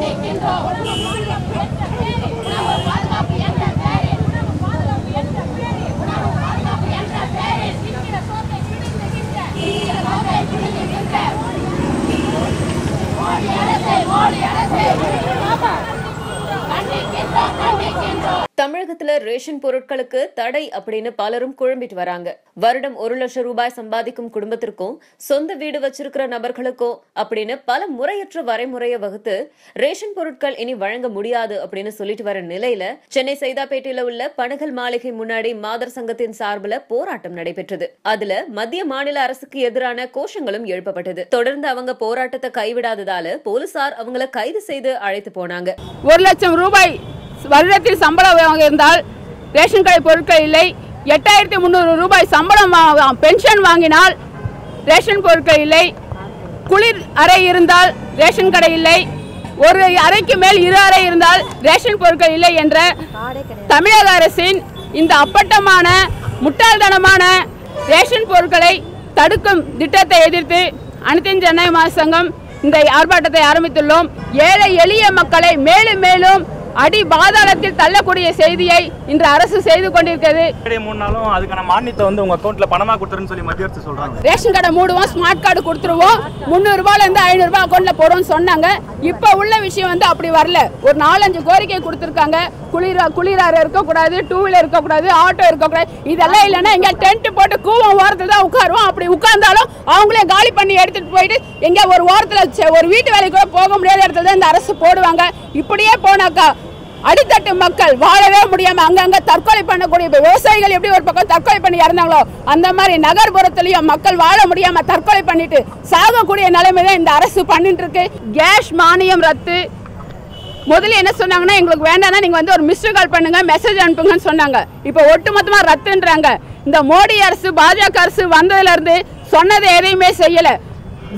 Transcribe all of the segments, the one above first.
நிற்கின்றோம் தமிழகத்துல ரேஷன் பொருட்களுக்கு தடை அப்படின்னு பலரும் குழம்பிட்டு வராங்க. வருடம் ஒரு லட்சம் ரூபாய் சம்பாதிக்கும் குடும்பத்திற்கும் சொந்த வீடு வச்சிருக்கிற நபர்களுக்கும் அப்படின்னு பல முறையற்ற வரைமுறையை வகுத்து ரேஷன் பொருட்கள் இனி வழங்க முடியாது அப்படின்னு சொல்லிட்டு வர நிலையில சென்னை சைதாப்பேட்டையில உள்ள பனகல் மாளிகை முன்னாடி மாதர் சங்கத்தின் சார்பில் போராட்டம் நடைபெற்றது. அதுல மத்திய மாநில அரசுக்கு எதிரான கோஷங்களும் எழுப்பப்பட்டது. தொடர்ந்து அவங்க போராட்டத்தை கைவிடாததால போலீசார் அவங்கள கைது செய்து அழைத்து போனாங்க. ஒரு லட்சம் ரூபாய் வருடத்தில் சம்பளம் வாங்க இருந்தால் ரேஷன் கடை பொருட்கள் இல்லை. எட்டாயிரத்தி முந்நூறு ரூபாய் சம்பளம் பென்ஷன் வாங்கினால் ரேஷன் பொருட்கள் இல்லை. குளிர் அறை இருந்தால் ரேஷன் கடை இல்லை. ஒரு அறைக்கு மேல் இரு அறை இருந்தால் ரேஷன் பொருட்கள் இல்லை என்ற தமிழக அரசின் இந்த அப்பட்டமான முட்டாள்தனமான ரேஷன் பொருட்களை தடுக்கும் திட்டத்தை எதிர்த்து அனைத்தின் ஜனநாயக சங்கம் இந்த ஆர்ப்பாட்டத்தை ஆரம்பித்துள்ளோம். ஏழை எளிய மக்களை மேலும் மேலும் அடி பாதாளத்தில் தள்ளக்கூடிய செய்தியை இன்று அரசு செய்து கொண்டிருக்கிறது. மூணு நாளும் அதுக்கான மானியத்தை வந்து உங்க அக்கௌண்ட்ல பணமா கொடுத்துருன்னு சொல்லி மத்திய அரசு சொல்றாங்க. ரேஷன் கடை மூடுவோம் ஸ்மார்ட் கார்டு கொடுத்துருவோம். முந்நூறு ரூபாயில இருந்து ஐநூறு ரூபாய் அக்கௌண்ட்ல போடுவோம்னு சொன்னாங்க. இப்போ உள்ள விஷயம் வந்து அப்படி வரல. ஒரு நாலஞ்சு கோரிக்கை கொடுத்துருக்காங்க. குளிர குளிராறு இருக்கக்கூடாது டூ வீலர் இருக்கக்கூடாது ஆட்டோ இருக்கக்கூடாது. இதெல்லாம் இல்லைன்னா இங்க டென்ட் போட்டு கூவம் ஓரத்தில் தான் உட்காருவோம். அப்படி உட்கார்ந்தாலும் அவங்களே காலி பண்ணி எடுத்துட்டு போயிட்டு எங்க ஒரு ஓரத்தில் ஒரு வீட்டு வேலைக்கு கூட போக முடியாத இடத்துல தான் இந்த அரசு போடுவாங்க. இப்படியே போனாக்கா அடித்தட்டு மக்கள் வாழவே முடியாம அங்கங்க தற்கொலை பண்ணக்கூடிய இப்போ விவசாயிகள் எப்படி ஒரு பக்கம் தற்கொலை பண்ணி இறந்தாங்களோ அந்த மாதிரி நகர்ப்புறத்துலயும் மக்கள் வாழ முடியாம தற்கொலை பண்ணிட்டு சாகக்கூடிய நிலைமை தான் இந்த அரசு பண்ணிட்டு இருக்கு கேஸ் மானியம் ரத்து. முதல்ல என்ன சொன்னாங்கன்னா எங்களுக்கு வேண்டாம்னா நீங்க வந்து ஒரு மிஸ்டு கால் பண்ணுங்க மெசேஜ் அனுப்புங்கன்னு சொன்னாங்க. இப்போ ஒட்டுமொத்தமா ரத்துன்றாங்க. இந்த மோடி அரசு பாஜக அரசு வந்ததுல இருந்து சொன்னதை எதையுமே செய்யல.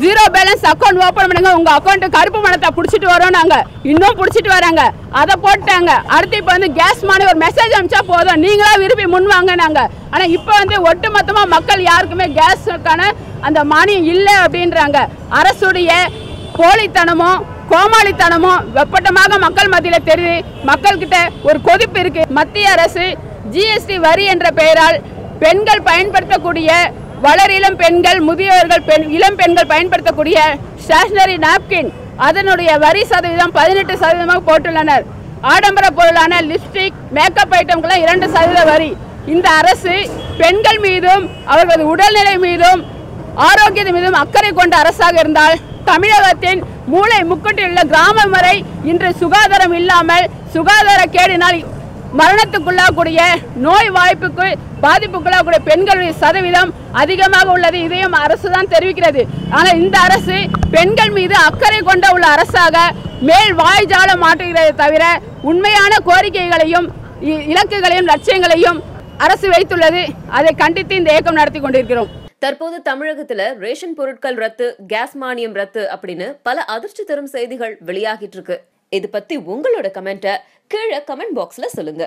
ஜீரோ பேலன்ஸ் அக்கௌண்ட் ஓபன் பண்ணுங்க. உங்க அக்கௌண்ட் கருப்பு மனத்தை புடிச்சிட்டு வரோம் நாங்க. இன்னும் புடிச்சிட்டு வராங்க. அதை போட்டாங்க. அடுத்து இப்போ வந்து கேஸ் மானி ஒரு மெசேஜ் அனுப்பிச்சா போதும். நீங்களா விரும்பி முன் வாங்க நாங்க. ஆனா இப்போ வந்து ஒட்டுமொத்தமா மக்கள் யாருக்குமே கேஸுக்கான அந்த மானியம் இல்லை அப்படின்றாங்க. அரசுடைய போலித்தனமும் கோமாளித்தனமும் வெப்பட்டமாக மக்கள் மத்தியில தெரியுது. மக்கள்கிட்ட ஒரு கொதிப்பு இருக்கு. மத்திய அரசு ஜிஎஸ்டி வரி என்ற பெயரால் பெண்கள் பயன்படுத்தக்கூடிய வளரிளம் பெண்கள் முதியோர்கள் பெண் இளம் பெண்கள் பயன்படுத்தக்கூடிய ஸ்டேஷனரி நாப்கின் அதனுடைய வரி சதவீதம் பதினெட்டு சதவீதமாக போட்டுள்ளனர். ஆடம்பர பொருளான லிப்ஸ்டிக் மேக்கப் ஐட்டம்கெல்லாம் இரண்டு சதவீத வரி. இந்த அரசு பெண்கள் மீதும் அவர்களது உடல்நிலை மீதும் ஆரோக்கியத்தின் மீதும் அக்கறை கொண்ட அரசாக இருந்தால் தமிழகத்தின் மூளை முக்குட்டில் உள்ள கிராமம் வரை இன்று சுகாதாரம் இல்லாமல் சுகாதார கேடினால் மரணத்துக்குள்ளாகக்கூடிய நோய் வாய்ப்புக்கு பாதிப்புக்குள்ளாகக்கூடிய பெண்களுடைய சதவீதம் அதிகமாக உள்ளது. இதையும் அரசு தான் தெரிவிக்கிறது. ஆனால் இந்த அரசு பெண்கள் மீது அக்கறை கொண்ட உள்ள அரசாக மேல் வாய்ஜால மாற்றுகிறதை தவிர உண்மையான கோரிக்கைகளையும் இ- இலக்குகளையும் லட்சியங்களையும் அரசு வைத்துள்ளது. அதை கண்டித்து இந்த இயக்கம் நடத்தி கொண்டிருக்கிறோம். தற்போது தமிழகத்துல ரேஷன் பொருட்கள் ரத்து கேஸ் மானியம் ரத்து அப்படின்னு பல அதிர்ச்சி தரும் செய்திகள் வெளியாகிட்டு இருக்கு. இது பத்தி உங்களோட கமெண்ட்டை கீழே கமெண்ட் பாக்ஸ்ல சொல்லுங்க.